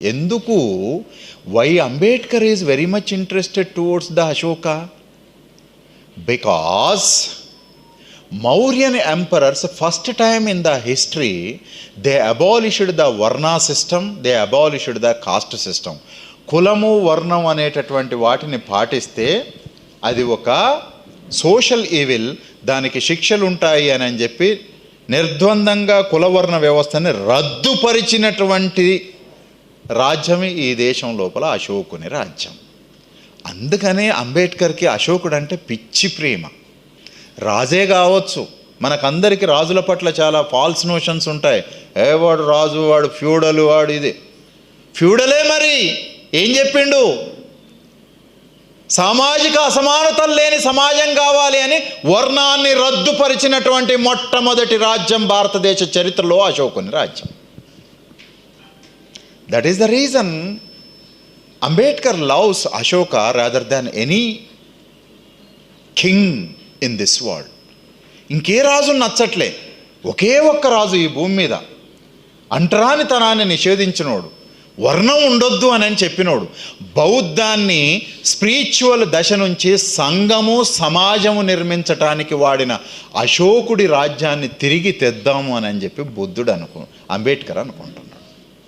ఎందుకు? Why Ambedkar is very much interested towards the Ashoka because Mauryan emperors first time in the history they abolished the varna system they abolished the caste system కులము వర్ణం అనేటటువంటి వాటిని పాటిస్తే అది ఒక social evil దానికి శిక్షలు ఉంటాయి అని అని చెప్పి నిర్ద్వందంగా కులవర్ణ వ్యవస్థని రద్దుపరిచినటువంటి రాజ్యమే ఈ దేశం లోపల అశోకుని రాజ్యం. అందుకనే అంబేద్కర్కి అశోకుడు అంటే పిచ్చి ప్రేమ. రాజే కావచ్చు. మనకందరికీ రాజుల పట్ల చాలా ఫాల్స్ నోషన్స్ ఉంటాయి. ఏ వాడు రాజు వాడు ఫ్యూడలు వాడు ఇది. ఫ్యూడలే మరి. ఏం చెప్పిండు? సామాజిక అసమానతలు లేని సమాజం కావాలి అని వర్ణాన్ని రద్దుపరిచినటువంటి మొట్టమొదటి రాజ్యం భారతదేశ చరిత్రలో అశోకుని రాజ్యం. That is the reason Ambedkar loves Ashoka rather than any king in this world ఇంకే రాజు నచ్చట్లే. ఒకే ఒక్క రాజు ఈ భూమి మీద. అంటరానితనాన్ని నిషేధించినోడు. వర్ణం ఉండొద్దు అని అని చెప్పినోడు. బౌద్ధాన్ని స్పిరిచువల్ దశ నుంచి సంఘము సమాజము నిర్మించటానికి వాడిన అశోకుడి రాజ్యాన్ని తిరిగి తెద్దాము అని అని చెప్పి బుద్ధుడు అనుకు అంబేద్కర్ అనుకుంటున్నాడు.